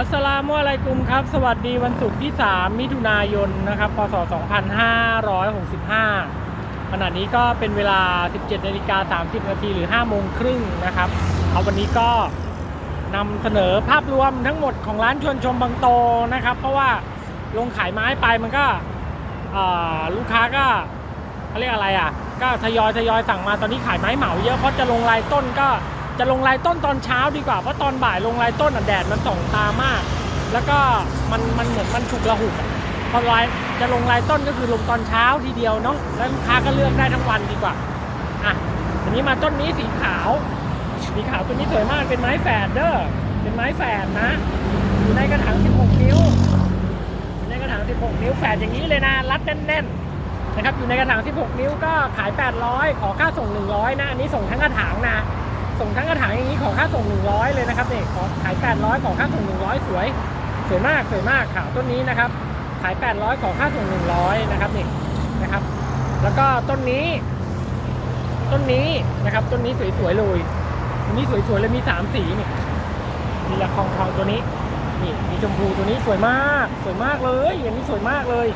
อัสสลามุอะลัยกุมครับ สวัสดีวันศุกร์ที่ 3 มิถุนายนนะครับพศ 2565ขณะนี้ก็เป็นเวลา 17นาฬิกา30 นาทีหรือ 5 โมงครึ่งนะครับเอาวันนี้ก็นำเสนอภาพรวมทั้งหมดของร้านชวนชมบางโตนะครับ เพราะว่าลงขายไม้ไปมันก็ลูกค้าก็เขาเรียกอะไรอะ ก็ทยอยทยอยสั่งมาตอนนี้ขายไม้เหมาเยอะเพราะจะลงลายต้นก็ จะลงลายต้นตอนเช้าดีกว่าเพราะตอนบ่ายลงลายต้นแดดมันส่องตามาก แล้วก็มันมันเหมือนมันฉุกระหุกพอลายจะลงลายต้นก็คือลงตอนเช้าทีเดียวเนาะแล้วลูกค้าก็เลือกได้ทั้งวันดีกว่าอะอันนี้มาต้นนี้สีขาวสีขาวตัวนี้สวยมากเป็นไม้แฝดเด้อเป็นไม้แฝดนะอยู่ในกระถาง 16 นิ้วอยู่ในกระถาง 16 นิ้วแฝดอย่างนี้เลยนะรัดแน่นๆนะครับอยู่ในกระถาง 16 นิ้วก็ขาย 800 ขอค่าส่ง 100 นะอันนี้ส่งทั้งกระถางนะ ส่งทั้งกระถางอย่างนี้ขอค่าส่ง 100 เลยนะครับเนี่ยขอขาย 800 ขอค่าส่ง 100 สวย สวยมากสวยมากขาวต้นนี้นะครับ ขาย 800 ขอค่าส่ง 100 นะครับเนี่ยนะครับ แล้วก็ต้นนี้ ต้นนี้นะครับ ต้นนี้สวยๆเลยต้นนี้สวยๆเลยมีสามสีนี่มีละคองทองตัวนี้นี่มีชมพูตัวนี้สวยมาก สวยมากเลยอย่างนี้สวยมากเลย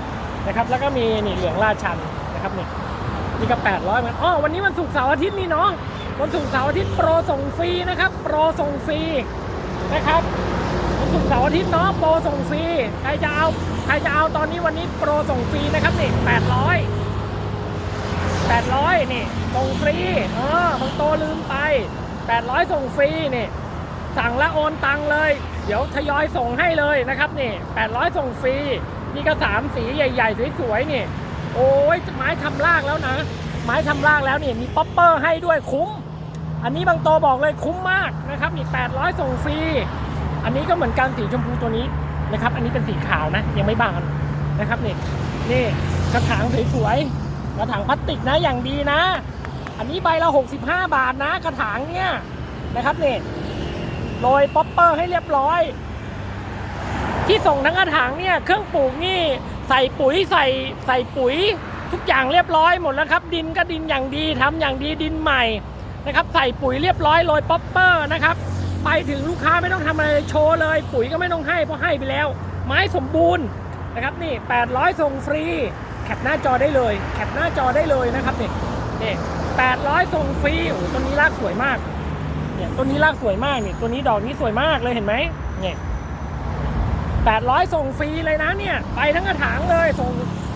นะครับ แล้วก็มีนี่เหลืองราชันนะครับนี่นี่ก็800เหมือนอ๋อวันนี้วันศุกร์เสาร์อาทิตย์นี่เนาะ วันศุกร์เสาร์อาทิตย์โปรส่งฟรีนะครับ โปรส่งฟรีนะครับวันศุกร์เสาร์อาทิตย์เนาะโปรส่งฟรีใครจะเอาใครจะเอาตอนนี้วันนี้โปรส่งฟรีนะครับนี่800 800นี่ส่งฟรีเออบางโตลืมไป800ส่งฟรีนี่สั่งแล้วโอนตังเลย เดี๋ยวทยอยส่งให้เลยนะครับนี่800ส่งฟรีนี่ก็สามสีใหญ่ๆสวยๆนี่โอ้ยไม้ทำรากแล้วนะ ไม้ทำรากแล้วนี่มีป๊อปเปอร์ให้ด้วยคุ้ม อันนี้บางโตบอกเลยคุ้มมากนะครับนี่800 ส่งฟรี อันนี้ก็เหมือนกันสีชมพูตัวนี้นะครับ อันนี้เป็นสีขาวนะ ยังไม่บานนะครับนี่นี่กระถางสวยๆกระถางพลาสติกนะอย่างดีนะ อันนี้ใบละ 65 บาทนะ กระถางเนี่ยนะครับนี่โรยป๊อปเปอร์ให้เรียบร้อย ที่ส่งทั้งกระถางเนี่ยเครื่องปลูกนี่ใส่ปุ๋ยใส่ใส่ปุ๋ย ทุกอย่างเรียบร้อยหมดแล้วครับ ดินก็ดินอย่างดีทำอย่างดีดินใหม่ นะครับใส่ปุ๋ยเรียบร้อยโรยป๊อปเปอร์นะครับไปถึงลูกค้าไม่ต้องทำอะไรโชว์เลย ปุ๋ยก็ไม่ต้องให้เพราะให้ไปแล้ว ไม้สมบูรณ์นะครับนี่ 800 ส่งฟรี แคปหน้าจอได้เลย แคปหน้าจอได้เลยนะครับนี่นี่800 ส่งฟรีโอ้ต้นนี้รากสวยมากเนี่ยต้นนี้รากสวยมากนี่ตัวนี้ดอกนี้สวยมากเลยเห็นไหมเนี่ย800 ส่งฟรีเลยนะเนี่ยไปทั้งกระถางเลยส่ง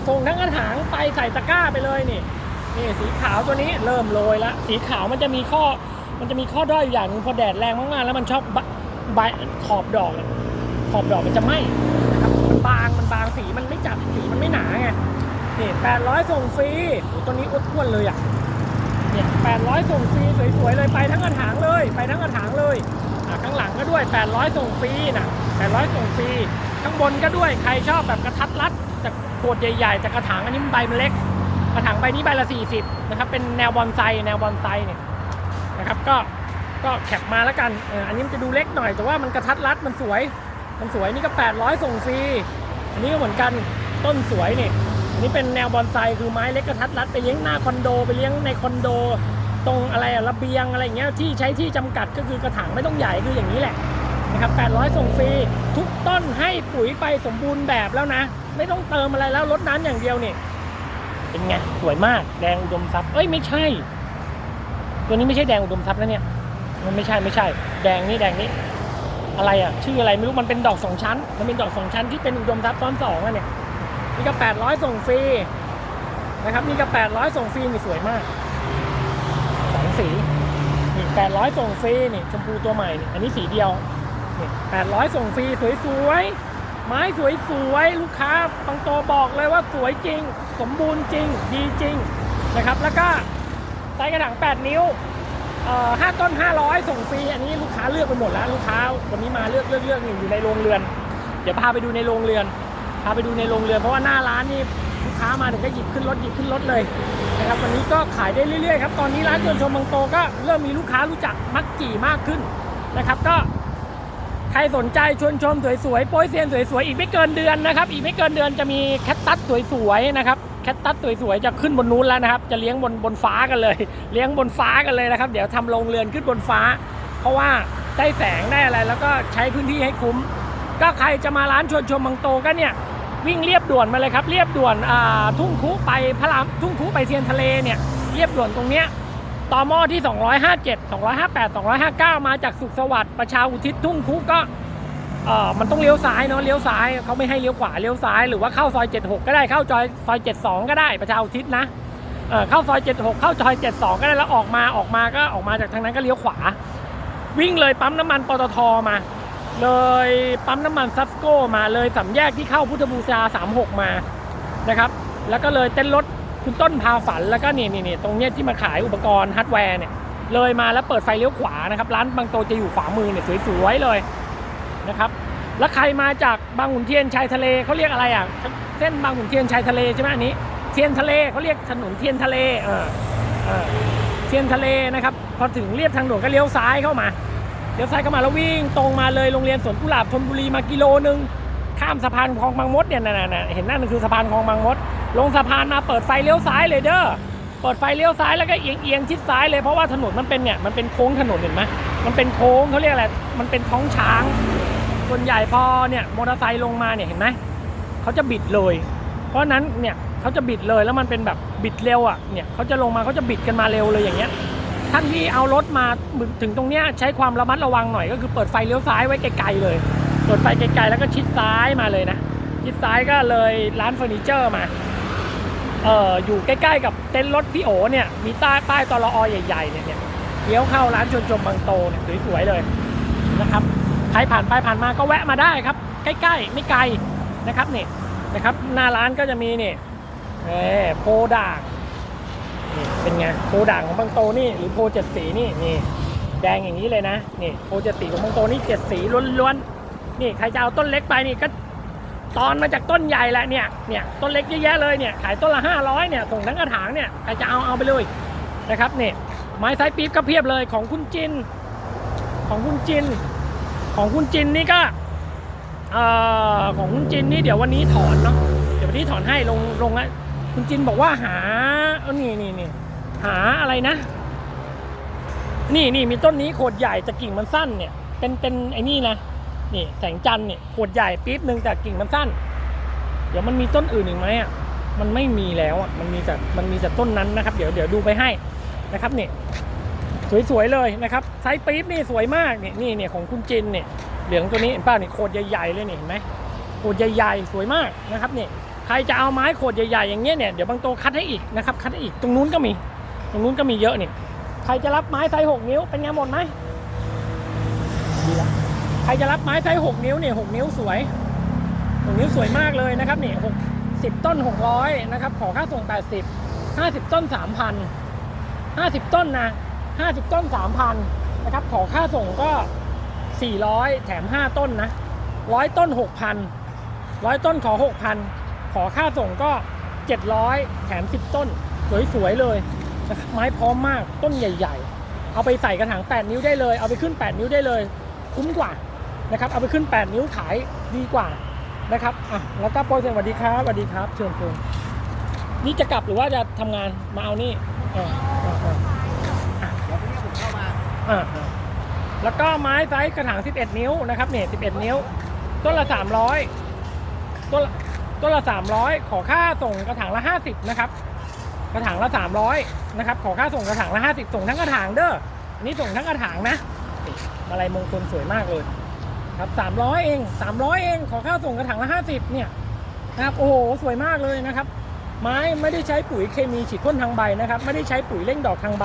ส่งทั้งกระถางไปใส่ตะกร้าไปเลยนี่ นี่สีขาวตัวนี้เริ่มโรยแล้วสีขาวมันจะมีข้อ มันจะมีข้อด้อยอยู่อย่างหนึงพอแดดแรงมากๆ แล้วมันชอบบใบขอบดอก ขอบดอกมันจะไหม้นะครับมันบางมันบางสีมันไม่จับสีมันไม่หนาไงนี่800ส่งฟรีตัวนี้อ้วนเลยอะเนี่ย800ส่งฟรีสวยๆเลยไปทั้งกระถางเลย ไปทั้งกระถางเลยอะข้างหลังก็ด้วย800ส่งฟรีนะ800ส่งฟรีข้างบนก็ด้วยใครชอบแบบกระทัดรัดจากขวดใหญ่ๆจากกระถางอันนี้มันใบมันเล็ก กระถางใบนี้ใบละ40นะครับเป็นแนวบอนไซแนวบอนไซเนี่ยนะครับก็ก็แคปมาแล้วกันเอออันนี้มันจะดูเล็กหน่อยแต่ว่ามันกระทัดรัดมันสวย มันสวยนี่ก็ 800 ส่งฟรีอันนี้ก็เหมือนกันต้นสวยนี่อันนี้เป็นแนวบอนไซคือไม้เล็กกระทัดรัดไปเลี้ยงหน้าคอนโด ไปเลี้ยงในคอนโด ตรงอะไรอะระเบียงอะไรอย่างเงี้ยที่ใช้ที่จำกัดก็คือกระถางไม่ต้องใหญ่คืออย่างนี้แหละนะครับ 800 ส่งฟรีทุกต้นให้ปุ๋ยไปสมบูรณ์แบบแล้วนะ ไม่ต้องเติมอะไรแล้วลดน้ำอย่างเดียวนี่ เป็นไงสวยมากแดงอุดมทรัพย์เอ้ยไม่ใช่ ตัวนี้ไม่ใช่แดงอุดมทรัพย์แล้วเนี่ย มันไม่ใช่ไม่ใช่ แดงนี่แดงนี่อะไรอะชื่ออะไรไม่รู้มันเป็นดอกสองชั้น มันเป็นดอกสองชั้นที่เป็นอุดมทรัพย์ซ้อนสองอะเนี่ยนี่ก็แปดร้อยส่งฟรีนะครับนี่ก็แปดร้อยส่งฟรีนี่สวยมากสองสีนี่แปดร้อยส่งฟรีนี่ชมพูตัวใหม่นี่อันนี้สีเดียวนี่แปดร้อยส่งฟรีสวยๆไม้สวยๆลูกค้าบางโตบอกเลยว่าสวยจริง สมบูรณ์จริง ดีจริงนะครับ แล้วก็ไซส์กระถาง 8 นิ้วเอ่อ5ต้น 500 ส่งฟรี อันนี้ลูกค้าเลือกไปหมดแล้วลูกค้าวันนี้มาเลือกเลือกเลือกอยู่ในโรงเรือน เดี๋ยวพาไปดูในโรงเรือน พาไปดูในโรงเรือนเพราะว่าหน้าร้านนี่ลูกค้ามาถึงก็หยิบขึ้นรถหยิบขึ้นรถเลยนะครับวันนี้ก็ขายได้เรื่อยๆครับตอนนี้ร้านชวนชมบางโตก็เริ่มมีลูกค้ารู้จักมักจี่มากขึ้นนะครับก็ ครสนใจชวนชมสวยๆโป้ยเซียนสวยๆ อีกไม่เกินเดือนนะครับ อีกไม่เกินเดือนจะมีแคตตัสสวยๆนะครับ แคตตัสสวยๆ จะขึ้นบนนู้นแล้วนะครับ จะเลี้ยงบนบนฟ้ากันเลย เลี้ยงบนฟ้ากันเลยนะครับ เดี๋ยวทำโรงเรือนขึ้นบนฟ้า เพราะว่าได้แสงได้อะไรแล้วก็ใช้พื้นที่ให้คุ้ม ก็ใครจะมาร้านชวนชมบางโตก็เนี่ยวิ่งเรียบด่วนมาเลยครับ เรียบด่วนอ่าทุ่งคุไปพระรามทุ่งคุไปเทียนทะเลเนี่ยเรียบด่วนตรงเนี้ย ต่อหม้อที่ 257 258 259 มาจากสุขสวัสดิ์ประชาอุทิศทุ่งคุกก็เอ่อมันต้องเลี้ยวซ้ายเนาะเลี้ยวซ้ายเขาไม่ให้เลี้ยวขวาเลี้ยวซ้ายหรือว่าเข้าซอย 76 ก็ได้เข้าจอยซอย 72 ก็ได้ประชาอุทิศนะเออเข้าซอย 76 เข้าซอย 72 ก็ได้แล้วออกมาออกมาก็ออกมาจากทางนั้นก็เลี้ยวขวา วิ่งเลยปั๊มน้ำมันปตทมา เลยปั๊มน้ำมันซัสโกมาเลยสามแยกที่เข้าพุทธบูชา36 มานะครับ แล้วก็เลยเต้นรถ คุณต้นพาฝันแล้วก็นี่นี่นี่ตรงเนี้ยที่มาขายอุปกรณ์ฮาร์ดแวร์เนี่ยเลยมาแล้วเปิดไฟเลี้ยวขวานะครับ ร้านบางโตจะอยู่ขวามือเนี่ยสวยๆเลยนะครับแล้วใครมาจากบางขุนเทียนชายทะเลเขาเรียกอะไรอะเส้นบางขุนเทียนชายทะเลใช่ไหมอันนี้ เทียนทะเลเขาเรียกถนนเทียนทะเลเออเออเทียนทะเลนะครับพอถึงเรียบทางด่วนก็เลี้ยวซ้ายเข้ามาเลี้ยวซ้ายเข้ามาแล้ววิ่งตรงมาเลยโรงเรียนสวนกุหลาบธนบุรีมากิโลนึง ข้ามสะพานคลองบางมดเนี่ยนะนะเห็นนั่นคือสะพานคลองบางมด ลงสะพานมาเปิดไฟเลี้ยวซ้ายเลยเด้อเปิดไฟเลี้ยวซ้ายแล้วก็เอียงเอียงชิดซ้ายเลยเพราะว่าถนนมันเป็นเนี่ยมันเป็นโค้งถนนเห็นไหมมันเป็นโค้งเขาเรียกอะไรมันเป็นท้องช้าง ส่วนใหญ่พอเนี่ยมอเตอร์ไซค์ลงมาเนี่ยเห็นไหมเขาจะบิดเลย เพราะนั้นเนี่ยเขาจะบิดเลยแล้วมันเป็นแบบบิดเร็วอะเนี่ยเขาจะลงมาเขาจะบิดกันมาเร็วเลยอย่างเงี้ยท่านที่เอารถมาถึงตรงเนี้ยใช้ความระมัดระวังหน่อยก็คือเปิดไฟเลี้ยวซ้ายไว้ไกลๆเลย เปิดไฟไกลๆแล้วก็ชิดซ้ายมาเลยนะชิดซ้ายก็เลยร้านเฟอร์นิเจอร์มาเอ่ออยู่ใกล้ๆกับเต็นท์รถพี่โอเนี่ยมีใต้ป้ายตลอใหญ่ๆเนี่ยเนี่ยเลี้ยวเข้าร้านชนชมบางโตเนี่ยสวยๆเลยนะครับใครผ่านไปผ่านมาก็แวะมาได้ครับ ใกล้ๆไม่ไกลนะครับเนี่ยนะครับหน้าร้านก็จะมีนี่เออโพด่างนี่เป็นไงโพด่างของบางโตนี่หรือโพเจ็ดสีนี่นี่แดงอย่างนี้เลยนะนี่โพเจ็ดสีของบางโตนี่เจ็ดสีล้วนๆ นี่ใครจะเอาต้นเล็กไปนี่ก็ตอนมาจากต้นใหญ่แหละเนี่ยเนี่ยต้นเล็กเยอะแยะเลยเนี่ยขายต้นละห้าร้อยเนี่ยส่งทั้งกระถางเนี่ยใครจะเอาเอาไปเลยนะครับนี่ไม้ไซส์ปี๊บก็เพียบเลยของคุณจิน ของคุณจิน ของคุณจินนี่ก็เอ่อของคุณจินนี่เดี๋ยววันนี้ถอนเนาะเดี๋ยววันนี้ถอนให้ลงลงแล้วคุณจินบอกว่าหาเออนี่นี่นี่หาอะไรนะ นี่นี่มีต้นนี้โขดใหญ่แต่กิ่งมันสั้นเนี่ย เป็นเป็นไอ้นี่นะ นี่แสงจันทร์เนี่ยโขดใหญ่ปี๊บหนึ่งแต่กิ่งมันสั้น เดี๋ยวมันมีต้นอื่นอีกไหมอะมันไม่มีแล้วอะมันมีแต่มันมีแต่ต้นนั้นนะครับ เดี๋ยวเดี๋ยวดูไปให้นะครับนี่สวยๆเลยนะครับไซส์ปี๊บนี่สวยมากนี่นี่เนี่ยของคุณจินเนี่ยเหลืองตัวนี้เห็นป่ะนี่โคตรใหญ่ๆเลยนี่เห็นไหมโคตรใหญ่ๆสวยมากนะครับนี่ใครจะเอาไม้โคตรใหญ่ๆอย่างเงี้ยเนี่ยเดี๋ยวบางโตคัดให้อีกนะครับคัดให้อีกตรงนู้นก็มี ตรงนู้นก็มีเยอะนี่ใครจะรับไม้ไซส์หกนิ้วเป็นไงหมดไหม ใครจะรับไม้ไซส์หกนิ้วเนี่ยหกนิ้วสวยหกนิ้วสวยมากเลยนะครับเนี่หกสิบต้นหกร้อยนะครับขอค่าส่งแปดสิบห้าสิบต้นสามพันห้าสิบต้นนะ 50 ต้น 3,000นะครับขอค่าส่งก็ 400 แถม 5 ต้นนะ100 ต้น 6,000 100 ต้นขอ 6,000 ขอค่าส่งก็ 700 แถม 10 ต้น สวยๆเลยนะครับไม้พร้อมมากต้นใหญ่ ๆ เอาไปใส่กระถาง 8 นิ้วได้เลย เอาไปขึ้น 8 นิ้วได้เลย คุ้มกว่า นะครับเอาไปขึ้น 8 นิ้วขายดีกว่านะครับอะแล้วก็โปรเซนสวัสดีครับสวัสดีครับ เชิญชมนี่จะกลับหรือว่าจะทำงานมาเอานี่อ่าอ่าอ่าเดี๋ยวพี่ผมเข้ามาอ่าแล้วก็ไม้ไซส์กระถาง 11 นิ้วนะครับเนี่ย11 นิ้ว ต้นละ 300 ต้นละต้นละ 300 ขอค่าส่งกระถางละ 50 นะครับ กระถางละ 300 นะครับ ขอค่าส่งกระถางละ 50 ส่งทั้งกระถางเด้ออันนี้ส่งทั้งกระถางนะนี่มาลัยมงคลสวยมากเลย ครับ300เอง300เองขอค่าส่งกระถางละ50เนี่ยนะครับโอ้โหสวยมากเลยนะครับ ไม้ไม่ได้ใช้ปุ๋ยเคมีฉีดพ่นทางใบนะครับ ไม่ได้ใช้ปุ๋ยเร่งดอกทางใบ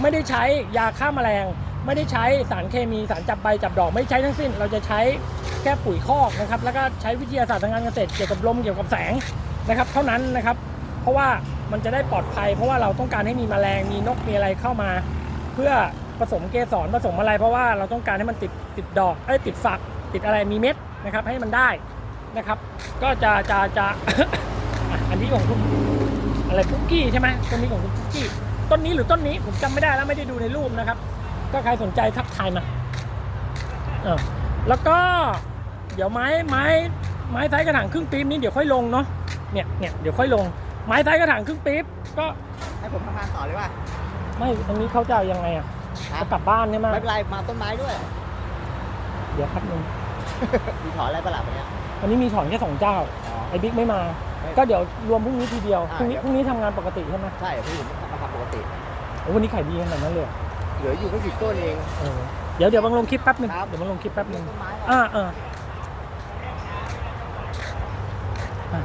ไม่ได้ใช้ยาฆ่าแมลง ไม่ได้ใช้สารเคมีสารจับใบจับดอกไม่ใช้ทั้งสิ้น เราจะใช้แค่ปุ๋ยคอกนะครับ แล้วก็ใช้วิทยาศาสตร์ทางการเกษตรเกี่ยวกับลมเกี่ยวกับแสงนะครับ เท่านั้นนะครับ เพราะว่ามันจะได้ปลอดภัย เพราะว่าเราต้องการให้มีแมลงมีนกมีอะไรเข้ามา เพื่อ ผสมเกสรผสมอะไร เพราะว่าเราต้องการให้มันติดติดดอกเอ้ยติดฝักติดอะไรมีเม็ดนะครับให้มันได้นะครับ ก็จะจะจะอะอันนี้ของคุณอะไรคุกกี้ใช่ไหมต้นนี้ของคุณคุกกี้ต้นนี้หรือต้นนี้ผมจำไม่ได้แล้วไม่ได้ดูในรูปนะครับ ก็ใครสนใจทักทายมาเออแล้วก็เดี๋ยวไม้ไม้ไม้ไซส์กระถางครึ่งปี๊บนี้เดี๋ยวค่อยลงเนาะเนี่ยเนี่ยเดี๋ยวค่อยลงไม้ไซส์กระถางครึ่งปี๊บก็ให้ผมทำงานต่อเลยว่าไม่ตรงนี้เขาจะเอายังไงอะ ครับจะกลับบ้านใช่ไหมไม่เป็นไรมาต้นไม้ด้วย เดี๋ยวครับนึงมีถอนอะไรประหลาดเนี้ย วันนี้มีถอนแค่สองเจ้าอ๋อไอ้บิ๊กไม่มา ไม่ก็เดี๋ยวรวมพรุ่งนี้ทีเดียว อ่าพรุ่งนี้เดี๋ยว พรุ่งนี้ทำงานปกติใช่ไหมใช่พี่ผมมาทำปกติ โอ้วันนี้ขายดีขนาดนั้นเลยเหรอเหลืออยู่ไม่กี่ต้นเอง เออเดี๋ยวเดี๋ยวบังลงคลิปแป๊บหนึง ครับ เดี๋ยวบังลงคลิปแป๊บหนึง ต้นไม้อ่าเอออะ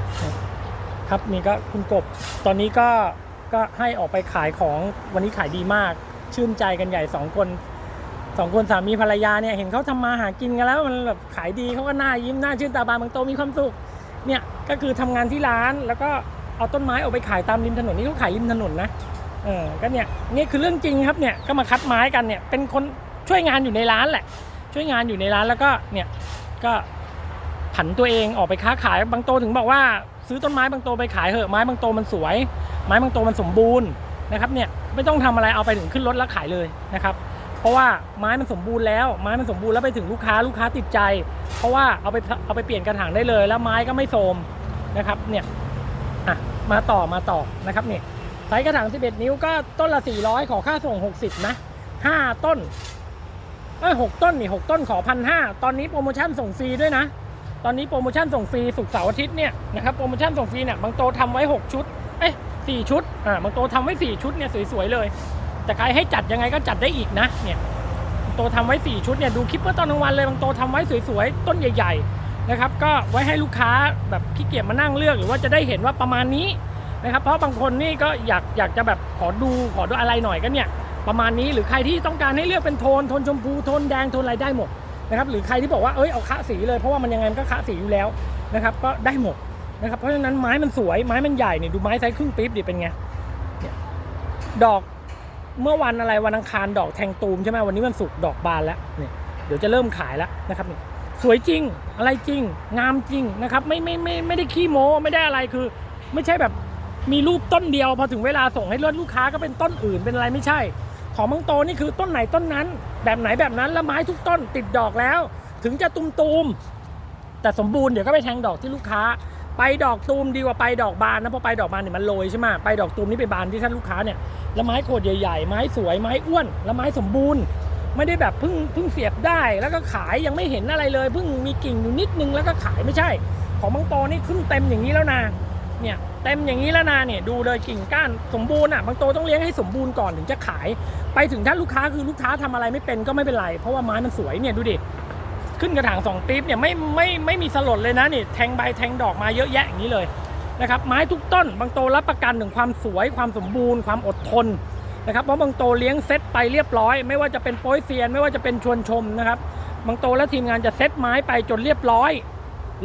ครับนี่ก็คุณกบ ตอนนี้ก็ก็ให้ออกไปขายของวันนี้ขายดีมาก ชื่นใจกันใหญ่สองคนสองคนสามีภรรยาเนี่ยเห็นเขาทำมาหากินกันแล้วมันแบบขายดีเขาก็หน้ายิ้มหน้าชื่นตาบานบางโตมีความสุขเนี่ยก็คือทำงานที่ร้านแล้วก็เอาต้นไม้ออกไปขายตามริมถนนนี่เขาขายริมถนนนะเออก็เนี่ยนี่คือเรื่องจริงครับเนี่ยก็มาคัดไม้กันเนี่ยเป็นคนช่วยงานอยู่ในร้านแหละ ช่วยงานอยู่ในร้านแล้วก็เนี่ยก็ผันตัวเองออกไปค้าขายบางโตถึงบอกว่า ซื้อต้นไม้บางโตไปขายเหอะไม้บางโตมันสวย ไม้บางโตมันสมบูรณ์ นะครับเนี่ยไม่ต้องทำอะไรเอาไปถึงขึ้นรถแล้วขายเลยนะครับ เพราะว่าไม้มันสมบูรณ์แล้วไม้มันสมบูรณ์แล้วไปถึงลูกค้าลูกค้าติดใจ เพราะว่าเอาไปเอาไปเปลี่ยนกระถางได้เลย แล้วไม้ก็ไม่โทมนะครับเนี่ยอะมาต่อมาต่อนะครับเนี่ยไซส์กระถาง 11 นิ้วก็ต้นละ 400 ขอค่าส่ง 60 นะ 5 ต้นเอ้ยหกต้นนี่หกต้นขอพันห้าตอนนี้โปรโมชั่นส่งฟรีด้วยนะ ตอนนี้โปรโมชั่นส่งฟรีศุกเสาร์อาทิตย์เนี่ยนะครับโปรโมชั่นส่งฟรีเนี่ยบางโตทำไว้ 6 ชุด เอ้ย สี่ชุดอ่าบางโตทำไว้ 4 ชุดเนี่ยสวยๆเลย แต่ใครให้จัดยังไงก็จัดได้อีกนะเนี่ยบางโตทำไว้ 4 ชุดเนี่ยดูคลิปเมื่อตอนกลางวันเลยบางโตทำไว้สวยๆต้นใหญ่ๆนะครับก็ไว้ให้ลูกค้าแบบขี้เกียจมานั่งเลือกหรือว่าจะได้เห็นว่าประมาณนี้นะครับเพราะบางคนนี่ก็อยากอยากจะแบบขอดูขอดูอะไรหน่อยก็เนี่ยประมาณนี้หรือใครที่ต้องการให้เลือกเป็นโทนโทนชมพูโทนแดงโทนอะไรได้หมดนะครับหรือใครที่บอกว่าเอ้ยเอาคะสีเลยเพราะว่ามันยังไงมันก็คะสีอยู่แล้วนะครับก็ได้หมด นะครับเพราะฉะนั้นไม้มันสวยไม้มันใหญ่เนี่ยดูไม้ไซส์ครึ่งปี๊บดิเป็นไงเนี่ยดอกเมื่อวันอะไรวันอังคารดอกแทงตูมใช่ไหมวันนี้วันศุกร์ดอกบานแล้วเนี่ยเดี๋ยวจะเริ่มขายแล้วนะครับเนี่ยสวยจริงอะไรจริง งามจริงนะครับไม่ไม่ไม่ไม่ได้ขี้โม้ไม่ได้อะไรคือ ไม่ใช่แบบมีรูปต้นเดียวพอถึงเวลาส่งให้รถลูกค้าก็เป็นต้นอื่นเป็นอะไรไม่ใช่ ของบางโตนี่คือต้นไหนต้นนั้น แบบไหนแบบนั้นแล้วไม้ทุกต้นติดดอกแล้ว ถึงจะตุมตูมๆแต่สมบูรณ์เดี๋ยวก็ไปแทงดอกที่ลูกค้า ไปดอกตูมดีกว่าไปดอกบานนะเพราะไปดอกบานเนี่ยมันโรยใช่ไหมไปดอกตูมนี่ไปบานที่ท่านลูกค้าเนี่ยแล้วไม้โขดใหญ่ๆ ไม้สวยไม้อ้วนแล้วไม้สมบูรณ์ ไม่ได้แบบเพิ่งเพิ่งเสียบได้ แล้วก็ขายยังไม่เห็นอะไรเลยเพิ่งมีกิ่งอยู่นิดนึงแล้วก็ขายไม่ใช่ ของบางโตนี่ขึ้นเต็มอย่างนี้แล้วนะเนี่ยเต็มอย่างนี้แล้วนะเนี่ยดูเลยกิ่งก้านสมบูรณ์อะบางโตต้องเลี้ยงให้สมบูรณ์ก่อนถึงจะขาย ไปถึงท่านลูกค้าคือลูกค้าทำอะไรไม่เป็นก็ไม่เป็นไร เพราะว่าไม้มันสวยเนี่ยดูดิ ขึ้นกระถางสองปี๊บเนี่ยไม่ไม่ไม่มีสลดเลยนะนี่แทงใบแทงดอกมาเยอะแยะอย่างนี้เลยนะครับไม้ทุกต้นบางโตรับประกันถึงความสวยความสมบูรณ์ความอดทนนะครับเพราะบางโตเลี้ยงเซตไปเรียบร้อย ไม่ว่าจะเป็นโป้ยเซียน ไม่ว่าจะเป็นชวนชมนะครับบางโตและทีมงานจะเซตไม้ไปจนเรียบร้อย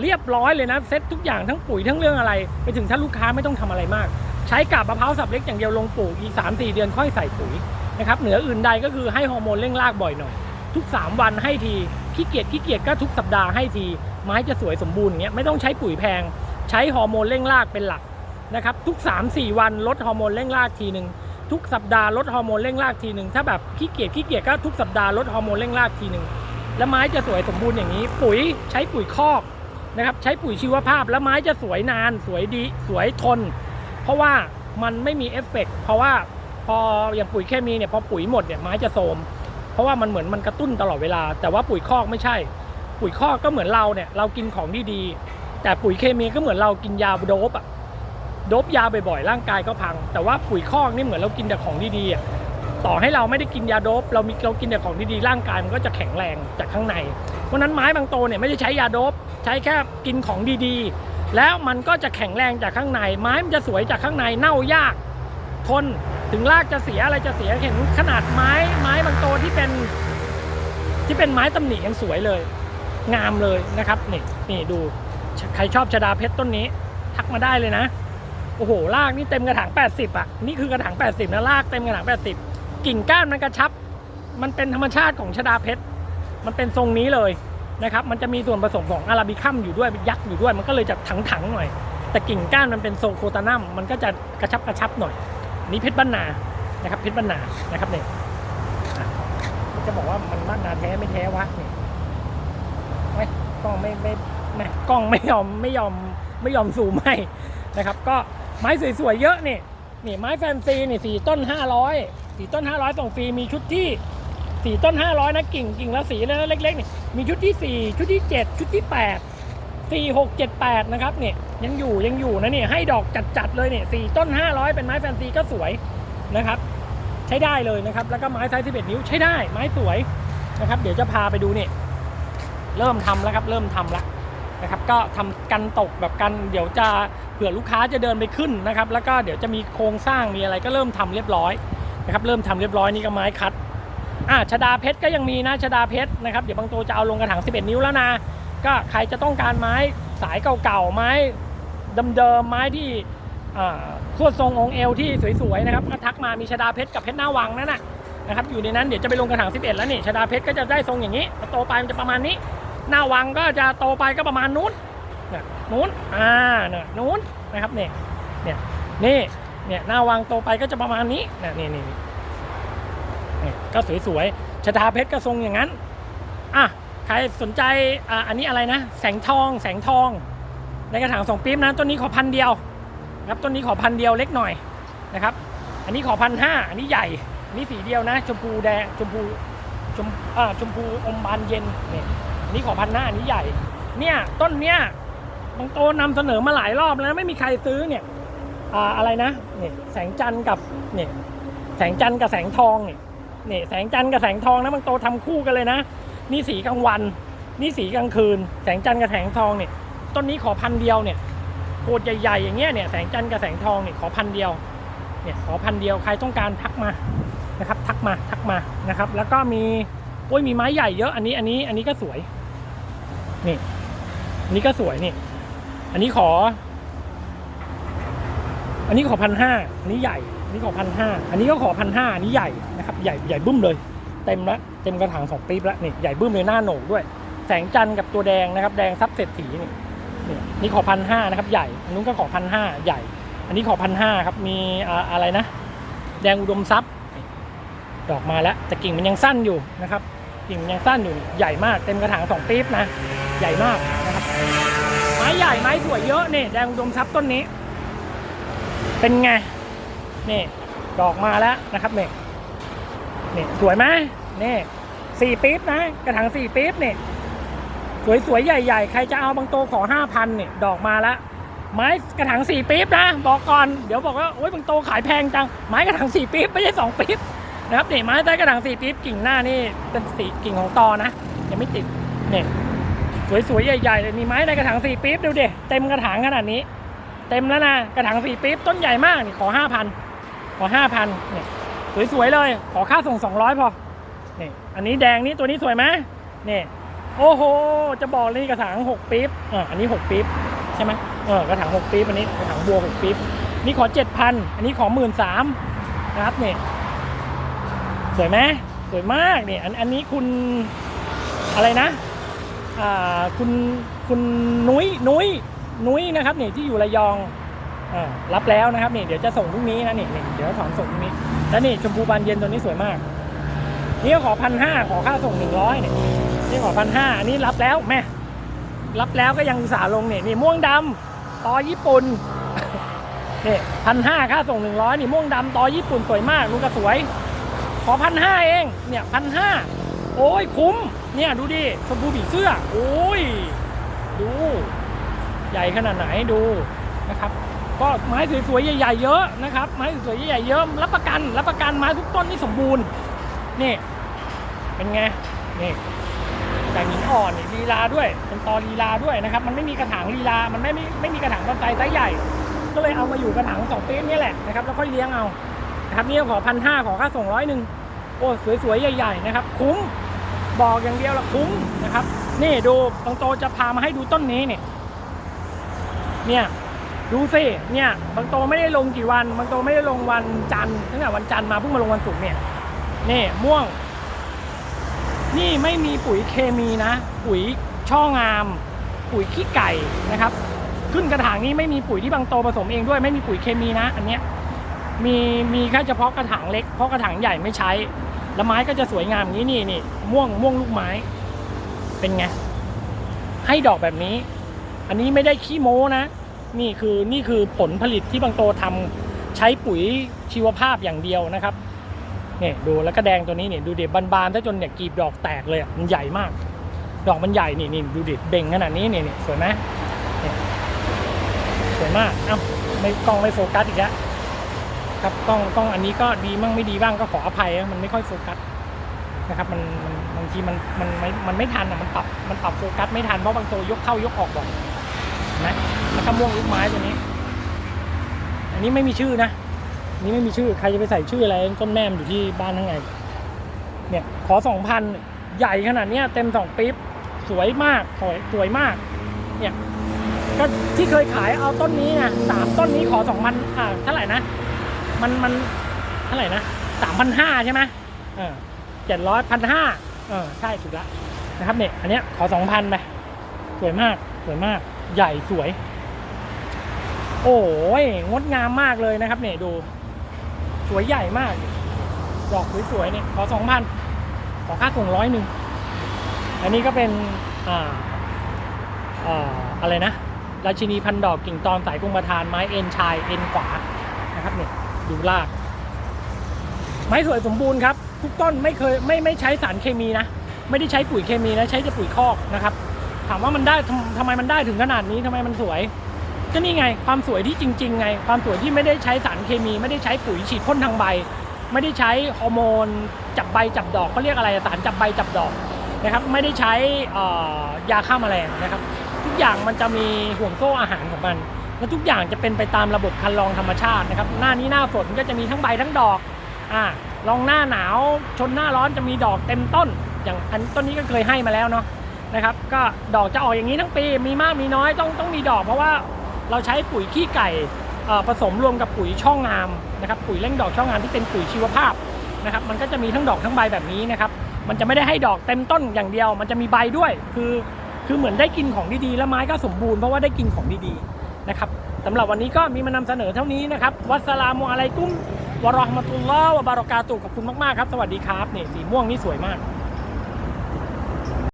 เรียบร้อยเลยนะเซตทุกอย่างทั้งปุ๋ยทั้งเรื่องอะไร ไปถึงท่าลูกค้าไม่ต้องทำอะไรมาก ใช้กาบมะพร้าวสับเล็กอย่างเดียวลงปลูกอีกสามสี่เดือนค่อยใส่ปุ๋ยนะครับเหนืออื่นใดก็คือให้ฮอร์โมนเร่งรากบ่อยหน่อยทุก 3 วันให้ที ขี้เกียจขี้เกียจก็ทุกสัปดาห์ให้ที ไม้จะสวยสมบูรณ์อย่างเงี้ยไม่ต้องใช้ปุ๋ยแพง ใช้ฮอร์โมนเร่งรากเป็นหลักนะครับทุก 3-4 วันลดฮอร์โมนเร่งรากทีหนึ่งทุกสัปดาห์ลดฮอร์โมนเร่งรากทีหนึ่งถ้าแบบขี้เกียจขี้เกียจก็ทุกสัปดาห์ลดฮอร์โมนเร่งรากทีหนึ่งแล้วไม้จะสวยสมบูรณ์อย่างนี้ ปุ๋ยใช้ปุ๋ยคอกนะครับใช้ปุ๋ยชีวภาพแล้วไม้จะสวยนานสวยดีสวยทน เพราะว่ามันไม่มีเอฟเฟกต์เพราะว่าพออย่างปุ๋ยเคมีเนี่ยพอปุ๋ยหมดเนี่ยไม้จะโทม เพราะว่ามันเหมือนมันกระตุ้นตลอดเวลา แต่ว่าปุ๋ยคอกไม่ใช่ ปุ๋ยคอกก็เหมือนเราเนี่ยเรากินของดีๆแต่ปุ๋ยเคมีก็เหมือนเรากินยาโดบอะโดบยาบ่อยๆร่างกายก็พัง แต่ว่าปุ๋ยคอกนี่เหมือนเรากินแต่ของดีๆอะต่อให้เราไม่ได้กินยาโดบเรามีเรากินแต่ของดีๆร่างกายมันก็จะแข็งแรงจากข้างใน เพราะฉะนั้นไม้บางโตเนี่ยไม่ได้ใช้ยาโดบใช้แค่กินของดีๆ แล้วมันก็จะแข็งแรงจากข้างใน ไม้มันจะสวยจากข้างในเน่ายาก ทน ถึงรากจะเสียอะไรจะเสียเห็นขนาดไม้ไม้บางโตที่เป็นที่เป็นไม้ตำหนิยังสวยเลย งามเลยนะครับนี่นี่ดูใครชอบชดาเพชรต้นนี้ ทักมาได้เลยนะโอ้โหรากนี่เต็มกระถาง 80 อะ นี่คือกระถาง 80 นะรากเต็มกระถาง 80 กิ่งก้านมันกระชับ มันเป็นธรรมชาติของชดาเพชร มันเป็นทรงนี้เลยนะครับ มันจะมีส่วนผสมของอาราบิคัมอยู่ด้วยยักษ์อยู่ด้วย มันก็เลยจะถังๆหน่อย แต่กิ่งก้านมันเป็นโซโคตานัม มันก็จะกระชับกระชับหน่อย นี่เพชรบ้านนานะครับเพชรบ้านนานะครับเนี่ยจะบอกว่ามันบ้านนาแท้ไม่แท้วะเนี่ยไม่กล้องไม่ไม่ไม่กล้องไม่ยอมไม่ยอมไม่ยอมซูมให้นะครับ ก็ไม้สวยๆเยอะนี่นี่ไม้แฟนซีนี่สี่ต้นห้าร้อยสี่ต้นห้าร้อยส่งฟรีมีชุดที่สี่ต้นห้าร้อยนะกิ่งกิ่งละสีนะเล็กๆนี่มีชุดที่4ชุดที่7ชุดที่8 4 6 7 8 นะครับเนี่ยยังอยู่ยังอยู่นะเนี่ยให้ดอกจัดๆเลยเนี่ยสี่ต้น 500 เป็นไม้แฟนซีก็สวยนะครับ ใช้ได้เลยนะครับ แล้วก็ไม้ไซส์11 นิ้วใช้ได้ไม้สวยนะครับ เดี๋ยวจะพาไปดูเนี่ยเริ่มทำแล้วครับเริ่มทำแล้วนะครับ ก็ทำกันตกแบบกันเดี๋ยวจะเผื่อลูกค้าจะเดินไปขึ้นนะครับ แล้วก็เดี๋ยวจะมีโครงสร้างมีอะไรก็เริ่มทำเรียบร้อยนะครับเริ่มทำเรียบร้อยนี่ก็ไม้คัดอ่าชดาเพชรก็ยังมีนะชดาเพชรนะครับเดี๋ยวบางตัวจะเอาลงกระถาง 11 นิ้วแล้วนะ ก็ใครจะต้องการไม้สายเก่าๆไม้เดิมๆไม้ที่อ่าขวดทรงองค์เอวที่สวยๆนะครับก็ทักมามีชดาเพชรกับเพชรหน้าวังนั่นน่ะนะครับอยู่ในนั้นเดี๋ยวจะไปลงกระถาง 11 แล้วนี่ชดาเพชรก็จะได้ทรงอย่างนี้โตไปมันจะประมาณนี้ หน้าวังก็จะโตไปก็ประมาณนู้นเนี่ยนู้นอ่าเนี่ยนู้นนะครับเนี่ยเนี่ยนี่เนี่ยหน้าวังโตไปก็จะประมาณนี้นะนี่นี่นี่นี่ก็สวยๆชดาเพชรก็ทรงอย่างนั้นอะ ใครสนใจอ่าอันนี้อะไรนะ แสงทองแสงทองในกระถางสองปี๊บนะต้นนี้ขอพันเดียวครับต้นนี้ขอพันเดียวเล็กหน่อยนะครับ อันนี้ขอพันห้าอันนี้ใหญ่อันนี้สีเดียวนะ ชมพูแดงชมพูชมอ่าชมพูอมบานเย็นเนี่ยอันนี้ขอพันห้าอันนี้ใหญ่ เนี่ยต้นเนี้ยบางโตนำเสนอมาหลายรอบแล้วไม่มีใครซื้อเนี่ยอ่าอะไรนะเนี่ยแสงจันทร์กับเนี่ยแสงจันทร์กับแสงทองเนี่ยเนี่ยแสงจันทร์กับแสงทองนะบางโตทำคู่กันเลยนะ นี่สีกลางวัน นี่สีกลางคืน แสงจันทร์กับแสงทองเนี่ย ต้นนี้ขอพันเดียวเนี่ยโคตรใหญ่ๆอย่างเงี้ยเนี่ยแสงจันทร์กับแสงทองเนี่ยขอพันเดียว เนี่ยขอพันเดียวใครต้องการทักมานะครับ ทักมาทักมานะครับ แล้วก็มีโอ้ยมีไม้ใหญ่เยอะอันนี้อันนี้อันนี้ก็สวย นี่อันนี้ก็สวยนี่ อันนี้ขอ อันนี้ขอพันห้าอันนี้ใหญ่อันนี้ขอพันห้าอันนี้ก็ขอพันห้าอันนี้ใหญ่นะครับ ใหญ่ใหญ่บึ้มเลย เต็มละเต็มกระถางสองปี๊บละนี่ใหญ่บึ้มเลยหน้าโหนกด้วย แสงจันทร์กับตัวแดงนะครับ แดงซับเศรษฐีนี่นี่นี่ขอพันห้านะครับ ใหญ่อันนู้นก็ขอพันห้าใหญ่ อันนี้ขอพันห้าครับมีอะไรนะ แดงอุดมทรัพย์ดอกมาแล้วแต่กิ่งมันยังสั้นอยู่นะครับ กิ่งมันยังสั้นอยู่ใหญ่มากเต็มกระถางสองปี๊บนะใหญ่มากนะครับไม้ใหญ่ไม้สวยเยอะนี่แดงอุดมทรัพย์ต้นนี้ เป็นไงนี่ดอกมาแล้วนะครับเนี่ยนี่สวยไหม นี่สี่ปี๊บนะ กระถางสี่ปี๊บนี่สวยๆ ใหญ่ ๆ ใครจะเอาบางโตขอห้าพันนี่ดอกมาล้วไม้กระถางสี่ปี๊บนะ บอกก่อนเดี๋ยวบอกว่าโอ๊ยบางโตขายแพงจังไม้กระถางสี่ปี๊บไม่ใช่สองปี๊บนะครับนี่ไม้ใต้กระถางสี่ปี๊บกิ่งหน้านี่เป็นสีกิ่งของตอนะยังไม่ติดเนี่ยสวยๆ ใหญ่ๆเลยมีไม้ในกระถางสี่ปี๊บดูเดิเต็มกระถางขนาดนี้ เต็มแล้วนะกระถางสี่ปี๊บต้นใหญ่มากนี่ขอห้าพันขอห้าพันเนี่ยสวยๆเลย ขอค่าส่งสองร้อยพอ อันนี้แดงนี่ตัวนี้สวยไหมนี่โอ้โห จะบอกเลยกระถางหกปี๊บอ่าอันนี้หกปี๊บใช่ไหมเออกระถางหกปี๊บอันนี้กระถางบัวหกปี๊บนี่ขอเจ็ดพันอันนี้ขอหมื่นสามนะครับนี่สวยไหมสวยมากนี่อันอันนี้คุณอะไรนะอ่าคุณคุณนุ้ยนุ้ยนุ้ยนะครับนี่ที่อยู่ระยองอ่ารับแล้วนะครับนี่เดี๋ยวจะส่งพรุ่งนี้นะนี่นี่เดี๋ยวถอนส่งพรุ่งนี้แล้วนี่ชมพูบานเย็นตัวนี้สวยมาก นี่ขอพันห้าขอค่าส่งหนึ่งร้อยเนี่ยนี่ขอพันห้าอันนี้รับแล้วแม่รับแล้วก็ยังอุตส่าห์ลงเนี่ยนี่ม่วงดำต่อญี่ปุ่นเนี่ยพันห้าค่าส่งหนึ่งร้อยนี่ม่วงดำต่อญี่ปุ่นสวยมากลูกก็สวย ขอพันห้าเองเนี่ยพันห้าโอ้ยคุ้ม เนี่ยดูดิชมพูผีเสื้อ โอ้ย ดู ใหญ่ขนาดไหนดูนะครับ ก็ไม้สวยๆใหญ่ๆเยอะนะครับ ไม้สวยๆใหญ่ๆเยอะรับประกันรับประกันไม้ทุกต้นนี่สมบูรณ์นี่ เป็นไงนี่แต่หินอ่อนนี่ลีลาด้วย เป็นตอลีลาด้วยนะครับ มันไม่มีกระถางลีลา มันไม่ไม่ไม่มีกระถางต้นไทรไซส์ใหญ่ ก็เลยเอามาอยู่กระถางสองเปีนี่แหละนะครับแล้วค่อยเลี้ยงเอานะครับนี่ขอพันห้าขอค่าส่งร้อยหนึ่งโอ้สวยๆใหญ่ๆนะครับ คุ้มบอกอย่างเดียวละคุ้มนะครับ นี่ดูบางโตจะพามาให้ดูต้นนี้เนี่ยเนี่ยดูสิเนี่ยบางโตไม่ได้ลงกี่วันบางโตไม่ได้ลงวันจันทร์ตั้งแต่วันจันทร์มาเพิ่งมาลงวันศุกร์เนี่ยนี่ม่วง นี่ไม่มีปุ๋ยเคมีนะ ปุ๋ยช่องาม ปุ๋ยขี้ไก่นะครับ ขึ้นกระถางนี้ไม่มีปุ๋ยที่บางโตผสมเองด้วยไม่มีปุ๋ยเคมีนะ อันเนี้ยมีมีแค่เฉพาะกระถางเล็กเพราะกระถางใหญ่ไม่ใช้แล้วไม้ก็จะสวยงามอย่างนี้นี่นี่ม่วงม่วงลูกไม้ เป็นไงให้ดอกแบบนี้ อันนี้ไม่ได้ขี้โม้นะ นี่คือนี่คือผลผลิตที่บางโตทำใช้ปุ๋ยชีวภาพอย่างเดียวนะครับ เนี่ยดูแล้วก็แดงตัวนี้เนี่ยดูเด็บบานๆถ้าจนเนี่ยกีบดอกแตกเลยมันใหญ่มาก ดอกมันใหญ่นี่นี่ดูดิเบ่งขนาดนี้นี่นี่สวยไหมสวยมากเอ้าไม่กล้องไม่โฟกัสอีกแล้วครับกล้องกล้องอันนี้ก็ดีบ้างไม่ดีบ้างก็ขออภัยมันไม่ค่อยโฟกัสนะครับมันมันบางทีมันมันไม่มันไม่ทันอะมันปรับมันปรับโฟกัสไม่ทันเพราะบางตัวยกเข้ายกออกบ่อยนไหมแล้วก็ม่วงลูกไม้ตัวนี้ อันนี้ไม่มีชื่อนะ นนี้ไม่มีชื่อใครจะไปใส่ชื่ออะไรต้นแม่มอยู่ที่บ้านทั้งไง เนี่ยขอสองพันใหญ่ขนาดเนี้ยเต็มสองปี๊บสวยมากสวยสวยมาก เนี่ยก็ที่เคยขายเอาต้นนี้นะสามต้นนี้ขอสองพันอ่าเท่าไหร่นะ มันมันเท่าไหร่นะสามพันห้าใช่ไหมเออเจ็ดร้อยพันห้าเออใช่ถูกละนะครับเนี่ยอันเนี้ยขอสองพันไปสวยมากสวยมาก ใหญ่สวย โอ้ยงดงามมากเลยนะครับเนี่ยดู สวยใหญ่มาก ดอกสวยๆเนี่ยขอสองพันขอค่าส่งร้อยหนึ่งอันนี้ก็เป็นอ่าอ่าอะไรนะราชินีพันดอกกิ่งตอนสายกรุงประทานไม้เอ็นชายเอ็นขวานะครับเนี่ยดูราก ไม้สวยสมบูรณ์ครับ ทุกต้นไม่เคยไม่ไม่ใช้สารเคมีนะ ไม่ได้ใช้ปุ๋ยเคมีนะใช้แต่ปุ๋ยคอกนะครับ ถามว่ามันได้ทำทำไมมันได้ถึงขนาดนี้ทำไมมันสวย ก็นี่ไงความสวยที่จริง ๆ ไง ความสวยที่ไม่ได้ใช้สารเคมี ไม่ได้ใช้ปุ๋ยฉีดพ่นทางใบ ไม่ได้ใช้ฮอร์โมน จับใบจับดอกเขาเรียกอะไรสารจับใบจับดอกนะครับไม่ได้ใช้ยาฆ่าแมลงนะครับ ทุกอย่างมันจะมีห่วงโซ่อาหารของมันและทุกอย่างจะเป็นไปตามระบบคันลองธรรมชาตินะครับ หน้านี้หน้าฝนก็จะมีทั้งใบทั้งดอกอ่าลองหน้าหนาวชนหน้าร้อนจะมีดอกเต็มต้น อย่างอันต้นนี้ก็เคยให้มาแล้วเนาะนะครับ ก็ดอกจะออกอย่างนี้ทั้งปีมีมากมีน้อยต้องต้องมีดอกเพราะว่า เราใช้ปุ๋ยขี้ไก่ผสมรวมกับปุ๋ยช่องงามนะครับปุ๋ยเร่งดอกช่องงามที่เป็นปุ๋ยชีวภาพนะครับมันก็จะมีทั้งดอกทั้งใบแบบนี้นะครับมันจะไม่ได้ให้ดอกเต็มต้นอย่างเดียว มันจะมีใบด้วย คือคือเหมือนได้กินของดีๆแล้วไม้ก็สมบูรณ์เพราะว่าได้กินของดีๆนะครับสำหรับวันนี้ก็มีมานำเสนอเท่านี้นะครับวัสลามุอะลัยกุ้มวะราะห์มะตุลลอฮ์วะบารอกาตุขอบคุณมากๆครับ สวัสดีครับเนี่ยสีม่วงนี่สวยมาก